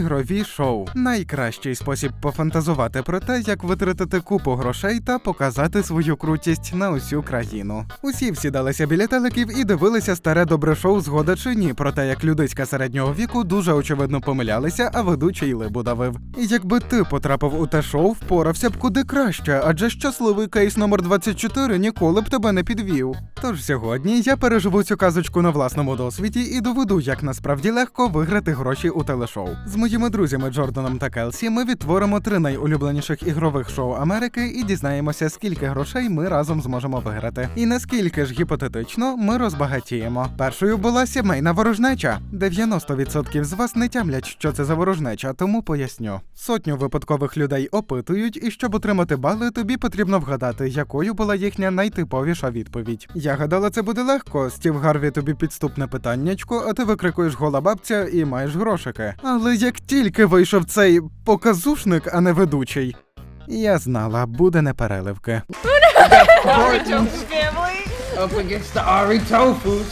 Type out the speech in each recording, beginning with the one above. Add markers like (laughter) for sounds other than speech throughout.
Ігрові шоу найкращий спосіб пофантазувати про те, як витратити купу грошей та показати свою крутість на усю країну. Усі всідалися біля телеків і дивилися старе добре шоу згода чи ні про те, як людиська середнього віку дуже очевидно помилялися, а ведучий либу давив. І якби ти потрапив у те шоу, впорався б куди краще, адже щасливий кейс номер 24 ніколи б тебе не підвів. Тож сьогодні я переживу цю казочку на власному досвіді і доведу, як насправді легко виграти гроші у телешоу. Моїми друзями Джорданом та Келсі ми відтворимо три найулюбленіших ігрових шоу Америки і дізнаємося, скільки грошей ми разом зможемо виграти. І наскільки ж гіпотетично ми розбагатіємо. Першою була сімейна ворожнеча. 90% з вас не тямлять, що це за ворожнеча, тому поясню. Сотню випадкових людей опитують, і щоб отримати бали, тобі потрібно вгадати, якою була їхня найтиповіша відповідь. Я гадала, це буде легко. Стів Гарві тобі підступне питаннячко, а ти викрикуєш гола бабця і маєш грошики. Але як тільки вийшов цей показушник, а не ведучий. Я знала, буде непереливки. Up against the Ari Tofus.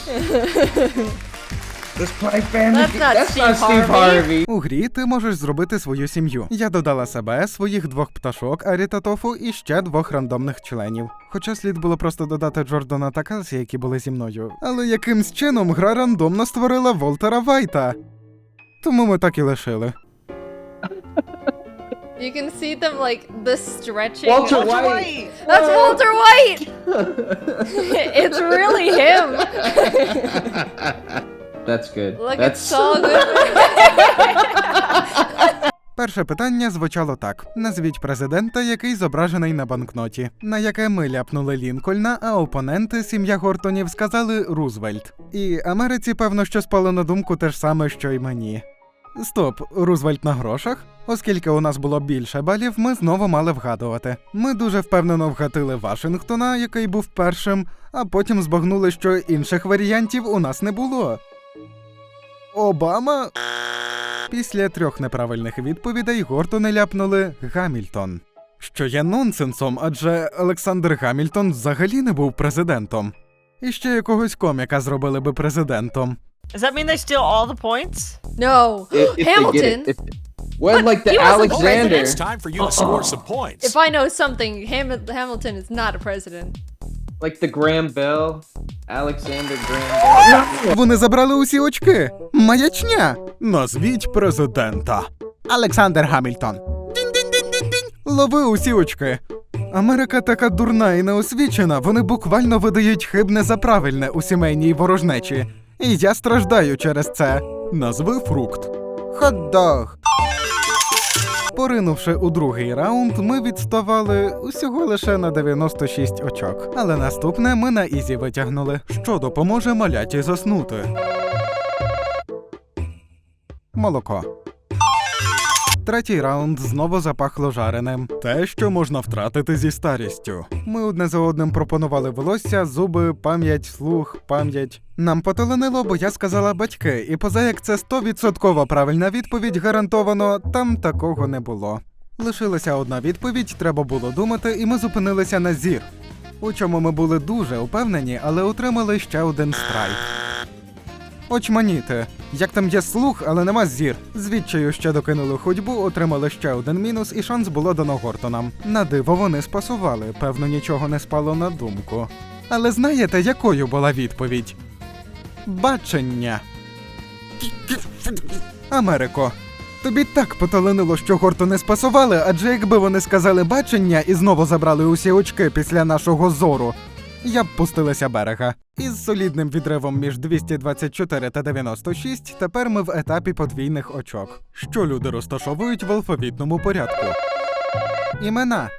Let's play family. That's not That's not Steve Steve Harvey. У грі ти можеш зробити свою сім'ю. Я додала себе, своїх двох пташок Арі та Тофу і ще двох рандомних членів. Хоча слід було просто додати Джордана та Келсі, які були зі мною. Але якимсь чином гра рандомно створила Волтера Вайта. Тому ми так і лишили. You can see them like the stretching. Walter Walter White. White. That's Walter White. it's really him. (laughs) That's good. Look, That's it's so (laughs) good. (laughs) Перше питання звучало так: назвіть президента, який зображений на банкноті, на яке ми ляпнули Лінкольна, а опоненти сім'я Гортонів сказали Рузвельт. І Америці, певно, що спало на думку те ж саме, що й мені. Стоп, Рузвельт на грошах? Оскільки у нас було більше балів, ми знову мали вгадувати. Ми дуже впевнено вгатили Вашингтона, який був першим, а потім збагнули, що інших варіантів у нас не було. Обама? Після трьох неправильних відповідей Гортони ляпнули Гамільтон. Що є нонсенсом, адже Олександр Гамільтон взагалі не був президентом. І ще якогось коміка зробили би президентом. Does that mean they steal all the points? No, if, if Hamilton. it. If, well, like the Alexander. It's time for you to score some points. If I know something, Ham- Hamilton is not a president. Like the Graham Bell. Alexander Graham Bell. Вони забрали усі очки. Маячня. Назвіть президента. Олександр Гамільтон. Лови усі очки. Америка така дурна і неосвічена, вони буквально видають хибне за правильне у сімейній ворожнечі. І я страждаю через це. Назви фрукт. Хот-дог. Поринувши у другий раунд, ми відставали усього лише на 96 очок. Але наступне ми на ізі витягнули, що допоможе маляті заснути. Молоко. Третій раунд знову запахло жареним. Те, що можна втратити зі старістю. Ми одне за одним пропонували волосся, зуби, пам'ять, слух, пам'ять. Нам потеленило, бо я сказала батьки, і поза як це 100% правильна відповідь, гарантовано, там такого не було. Лишилася одна відповідь, треба було думати, і ми зупинилися на зір. У чому ми були дуже упевнені, але отримали ще один страйк. Очманіти. Як там є слух, але нема зір. Звідчаю ще докинули ходьбу, отримали ще один мінус, і шанс було дано Гортонам. На диво вони спасували, певно, нічого не спало на думку. Але знаєте, якою була відповідь? Бачення. Америко. Тобі так поталенило, що Гортони спасували, адже якби вони сказали бачення і знову забрали усі очки після нашого зору, я б пустилася берега. Із солідним відривом між 224 та 96 тепер ми в етапі подвійних очок, що люди розташовують в алфавітному порядку. Імена.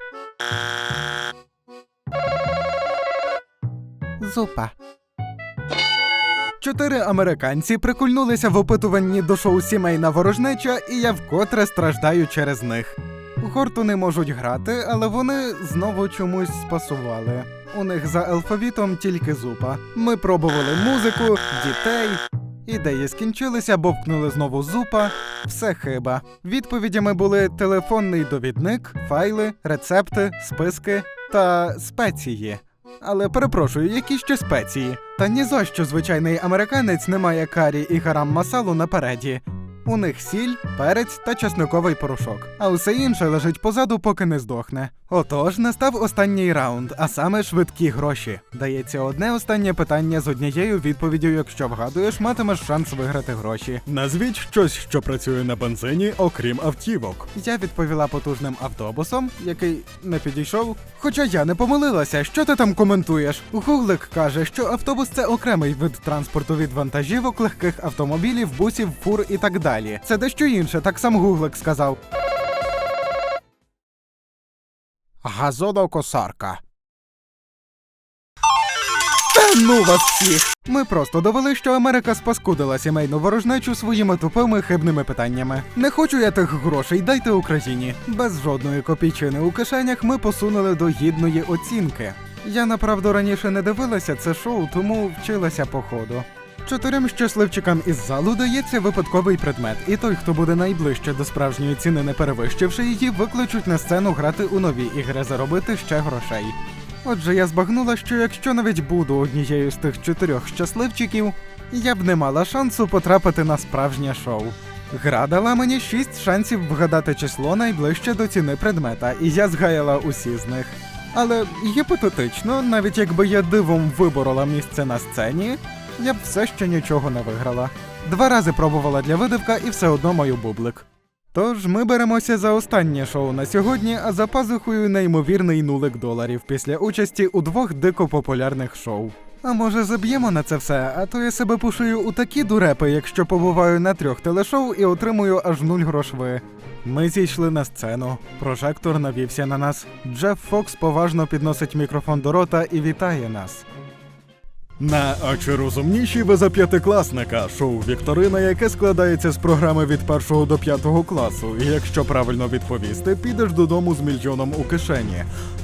Зупа. Чотири американці прикульнулися в опитуванні до шоу Сімейна ворожнеча, і я вкотре страждаю через них. Гортуни можуть грати, але вони знову чомусь спасували. У них за алфавітом тільки зупа. Ми пробували музику, дітей. Ідеї скінчилися, бовкнули знову зупа. Все хиба. Відповідями були телефонний довідник, файли, рецепти, списки та спеції. Але перепрошую, які ще спеції? Та ні за що звичайний американець не має карі і гарам масалу напереді. У них сіль, перець та чесниковий порошок, а усе інше лежить позаду, поки не здохне. Отож, настав останній раунд, а саме швидкі гроші. Дається одне останнє питання з однією відповіддю. Якщо вгадуєш, матимеш шанс виграти гроші. Назвіть щось, що працює на бензині, окрім автівок. Я відповіла потужним автобусом, який не підійшов. Хоча я не помилилася, що ти там коментуєш? Гуглик каже, що автобус це окремий вид транспорту від вантажівок, легких автомобілів, бусів, фур і так далі. Це дещо інше, так сам Гуглик сказав. Газонокосарка. Та ну вас всіх! Ми просто довели, що Америка спаскудила сімейну ворожнечу своїми тупими хибними питаннями. Не хочу я тих грошей, дайте Україні. Без жодної копійчини у кишенях ми посунули до гідної оцінки. Я направду раніше не дивилася це шоу, тому вчилася по ходу. Чотирьом щасливчикам із залу дається випадковий предмет, і той, хто буде найближче до справжньої ціни, не перевищивши її, викличуть на сцену грати у нові ігри, заробити ще грошей. Отже, я збагнула, що якщо навіть буду однією з тих чотирьох щасливчиків, я б не мала шансу потрапити на справжнє шоу. Гра дала мені шість шансів вгадати число найближче до ціни предмета, і я згаяла усі з них. Але гіпотетично, навіть якби я дивом виборола місце на сцені, я б все ще нічого не виграла. Два рази пробувала для видивка і все одно маю бублик. Тож ми беремося за останнє шоу на сьогодні, а за пазухою неймовірний нулик доларів після участі у двох дико популярних шоу. А може заб'ємо на це все, а то я себе пушую у такі дурепи, якщо побуваю на трьох телешоу і отримую аж нуль грошви. Ми зійшли на сцену. Прожектор навівся на нас. Джеф Фокс поважно підносить мікрофон до рота і вітає нас. На А чи розумніші ви за п'ятикласника шоу Вікторина, яке складається з програми від першого до п'ятого класу. І якщо правильно відповісти, підеш додому з мільйоном у кишені.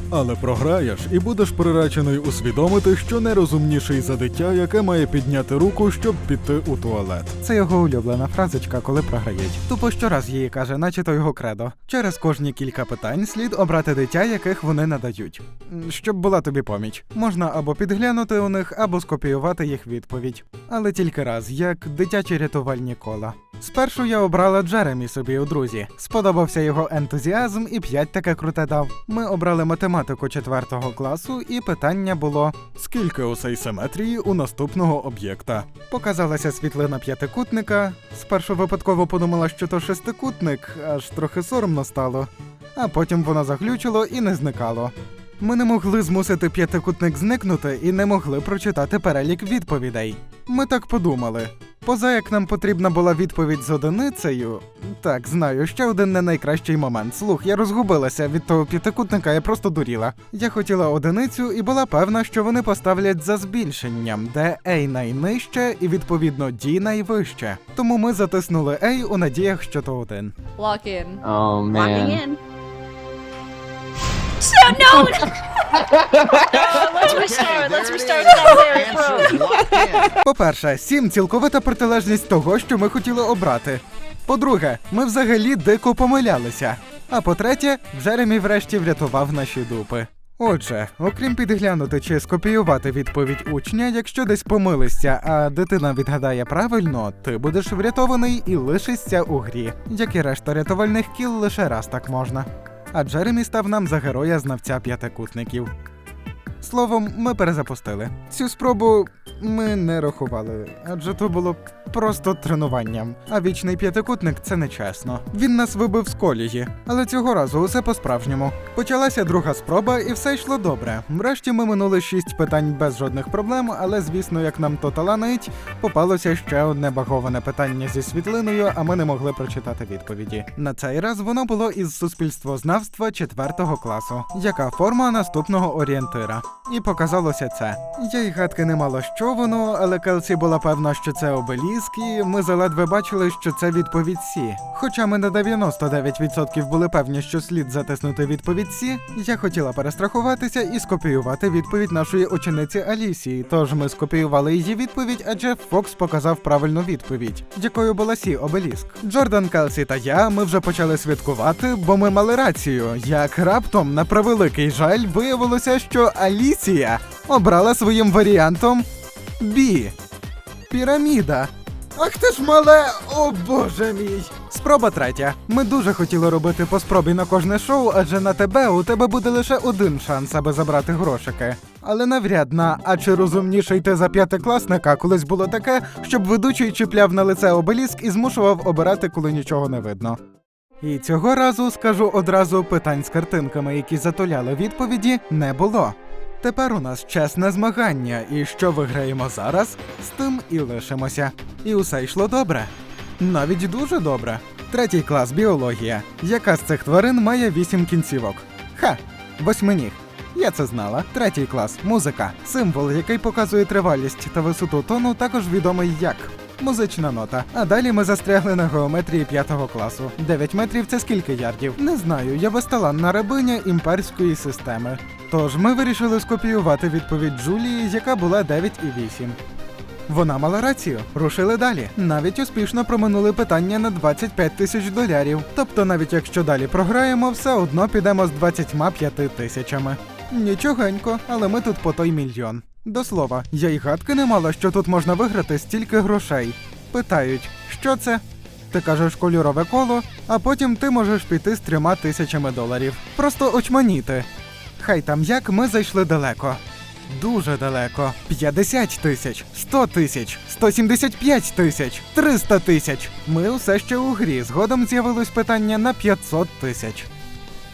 Але програєш і будеш приречений усвідомити, що не розумніший за дитя, яке має підняти руку, щоб піти у туалет. Це його улюблена фразочка, коли програють. Тупо щораз її каже, наче то його кредо. Через кожні кілька питань слід обрати дитя, яких вони надають. Щоб була тобі поміч. Можна або підглянути у них, або скопіювати їх відповідь. Але тільки раз, як дитячі рятувальні кола. Спершу я обрала Джеремі собі у друзі. Сподобався його ентузіазм і п'ять таке круте дав. Ми обрали математику четвертого класу, і питання було: Скільки осей симетрії у наступного об'єкта? Показалася світлина п'ятикутника. Спершу випадково подумала, що то шестикутник, аж трохи соромно стало. А потім воно заглючило і не зникало. Ми не могли змусити п'ятикутник зникнути і не могли прочитати перелік відповідей. Ми так подумали. Поза як нам потрібна була відповідь з одиницею. Так, знаю, ще один не найкращий момент. Слух, я розгубилася від того п'ятикутника, я просто дуріла. Я хотіла одиницю і була певна, що вони поставлять за збільшенням, де A найнижче і відповідно D найвище. Тому ми затиснули A у надіях, що то один. Lock in. Oh Locking in. So no. (laughs) Pro. По-перше, сім цілковита протилежність того, що ми хотіли обрати. По-друге, ми взагалі дико помилялися. А по-третє, Джеремі врешті врятував наші дупи. Отже, окрім підглянути чи скопіювати відповідь учня, якщо десь помилишся, а дитина відгадає правильно, ти будеш врятований і лишишся у грі, як і решта рятувальних кіл лише раз так можна. А Джеремі став нам за героя знавця п'ятикутників. Словом, ми перезапустили. Цю спробу ми не рахували, адже то було просто тренуванням. А вічний п'ятикутник це нечесно. Він нас вибив з колії, але цього разу усе по-справжньому. Почалася друга спроба, і все йшло добре. Врешті ми минули шість питань без жодних проблем, але звісно, як нам то таланить, попалося ще одне баговане питання зі світлиною, а ми не могли прочитати відповіді. На цей раз воно було із суспільствознавства четвертого класу. Яка форма наступного орієнтира? І показалося це. Я й гадки не мала, що воно, але Келсі була певна, що це обеліск, і ми заледве бачили, що це відповідь Сі. Хоча ми на 99% були певні, що слід затиснути відповідь Сі, я хотіла перестрахуватися і скопіювати відповідь нашої учениці Алісії. Тож ми скопіювали її відповідь, а Джеф Фокс показав правильну відповідь, якою була Сі обеліск. Джордан Келсі та я ми вже почали святкувати, бо ми мали рацію. Як раптом, на превеликий жаль, виявилося, що Алісія обрала своїм варіантом Бі. Піраміда. Ах ти ж мале, о боже мій. Спроба третя. Ми дуже хотіли робити по спробі на кожне шоу, адже на тебе у тебе буде лише один шанс, аби забрати грошики. Але навряд на а чи розумніше йти за п'ятикласника колись було таке, щоб ведучий чіпляв на лице обеліск і змушував обирати, коли нічого не видно. І цього разу скажу одразу питань з картинками, які затуляли відповіді, не було. Тепер у нас чесне змагання, і що виграємо зараз, з тим і лишимося. І усе йшло добре. Навіть дуже добре. Третій клас біологія. Яка з цих тварин має вісім кінцівок? Ха! Восьминіг. Я це знала. Третій клас музика. Символ, який показує тривалість та висоту тону, також відомий як. Музична нота. А далі ми застрягли на геометрії п'ятого класу. 9 метрів це скільки ярдів? Не знаю, я безталанна рабиня імперської системи. Тож ми вирішили скопіювати відповідь Джулії, яка була 9 і 8. Вона мала рацію. Рушили далі. Навіть успішно проминули питання на 25 тисяч долярів. Тобто, навіть якщо далі програємо, все одно підемо з 25 тисячами. Нічогенько, але ми тут по той мільйон. До слова, я й гадки не мала, що тут можна виграти стільки грошей. Питають, що це? Ти кажеш кольорове коло, а потім ти можеш піти з трьома тисячами доларів. Просто очманіти. Хай там як ми зайшли далеко. Дуже далеко. 50 тисяч, 100 тисяч, 175 тисяч, 300 тисяч. Ми усе ще у грі. Згодом з'явилось питання на 500 тисяч.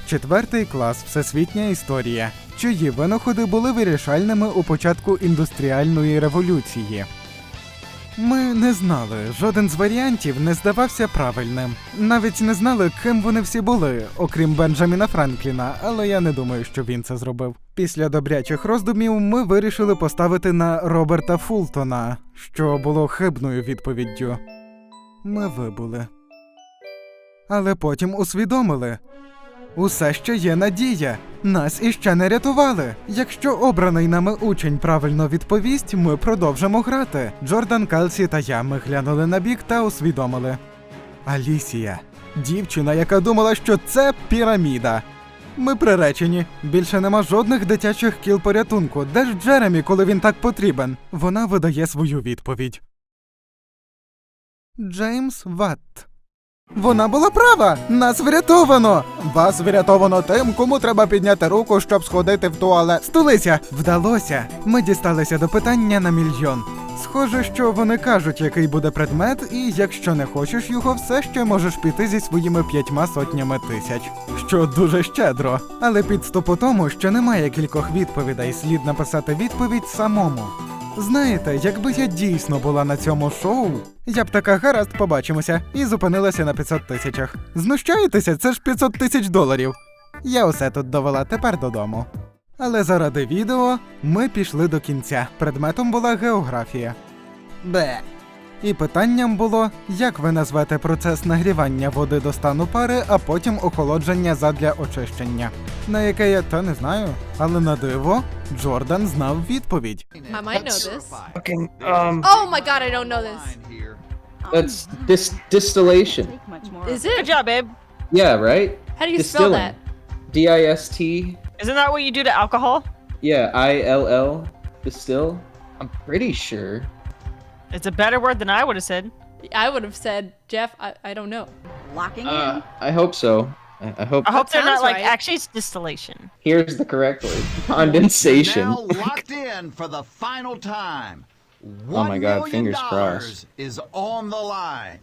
Четвертий клас Всесвітня історія. Чиї винаходи були вирішальними у початку індустріальної революції? Ми не знали, жоден з варіантів не здавався правильним. Навіть не знали, ким вони всі були, окрім Бенджаміна Франкліна, але я не думаю, що він це зробив. Після добрячих роздумів ми вирішили поставити на Роберта Фултона, що було хибною відповіддю. Ми вибули. Але потім усвідомили. Усе ще є надія. Нас іще не рятували. Якщо обраний нами учень правильно відповість, ми продовжимо грати. Джордан Калсі та я ми глянули на бік та усвідомили. Алісія. Дівчина, яка думала, що це піраміда. Ми приречені. Більше нема жодних дитячих кіл порятунку. Де ж Джеремі, коли він так потрібен? Вона видає свою відповідь. Джеймс Ватт. Вона була права! Нас врятовано! Вас врятовано тим, кому треба підняти руку, щоб сходити в туалет. Стулися! Вдалося! Ми дісталися до питання на мільйон. Схоже, що вони кажуть, який буде предмет, і якщо не хочеш його, все ще можеш піти зі своїми п'ятьма сотнями тисяч. Що дуже щедро. Але підступ у тому, що немає кількох відповідей, слід написати відповідь самому. Знаєте, якби я дійсно була на цьому шоу, я б така гаразд побачимося і зупинилася на 500 тисячах. Знущаєтеся, це ж 500 тисяч доларів. Я усе тут довела тепер додому. Але заради відео ми пішли до кінця. Предметом була географія. Бе. І питанням було, як ви назвете процес нагрівання води до стану пари, а потім охолодження задля очищення. На яке я та не знаю, але на диво Джордан знав відповідь. I might know this. Fucking, um, Oh my god, I don't know this. that's dis- distillation. Is Good it? job, babe. Yeah, right? How do you spell Distilling. that? D I S T. Isn't that what you do to alcohol? Yeah, I L L. Distill. I'm pretty sure. It's a better word than I would have said. I would have said, Jeff, I, I don't know. Locking Uh, I hope so. I, I hope. I hope they're not sounds like right. actually it's distillation. Here's the correct word. Condensation. Now locked in for the final time. (laughs) Oh my God, fingers crossed. Is on the line.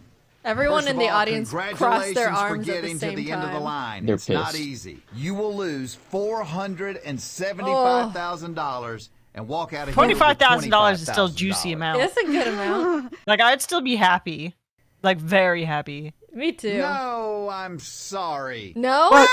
Everyone First in the all, audience crossed their congratulations for arms at the getting to same the end of the time. line. They're it's not easy. You will lose four hundred and seventy-five thousand dollars and walk out of here Twenty-five thousand dollars is still $25,000. juicy amount. That's a good amount. (laughs) Like I'd still be happy, like very happy. Me too. No, I'm sorry. No? What?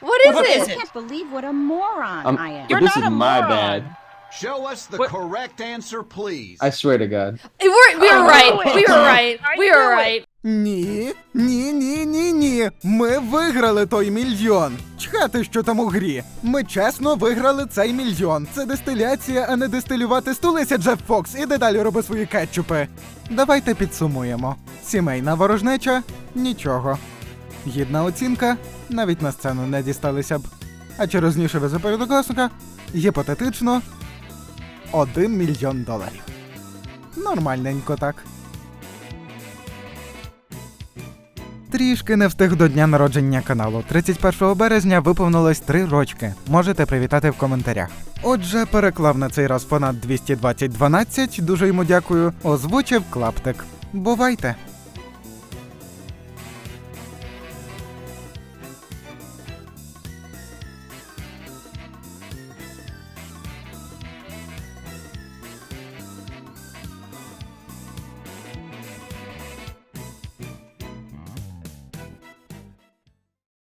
What is What it? is I can't believe what a moron Um, I am. You're this not is a my moron. bad. Show us the What- correct answer, please. I swear to God. We were, we were I right. We were right. We were right. Ні, ні, ні, ні, ні. Ми виграли той мільйон. Чхати, що там у грі. Ми чесно виграли цей мільйон. Це дистиляція, а не дистилювати. Стулися, Джеф Фокс, іди далі роби свої кетчупи. Давайте підсумуємо. Сімейна ворожнеча нічого. Гідна оцінка навіть на сцену не дісталися б. А рознішили за передокласника? Гіпотетично 1 мільйон доларів. Нормальненько так. Трішки не встиг до дня народження каналу. 31 березня виповнилось 3 рочки. Можете привітати в коментарях. Отже, переклав на цей раз фанат 22012, дуже йому дякую. Озвучив клаптик. Бувайте!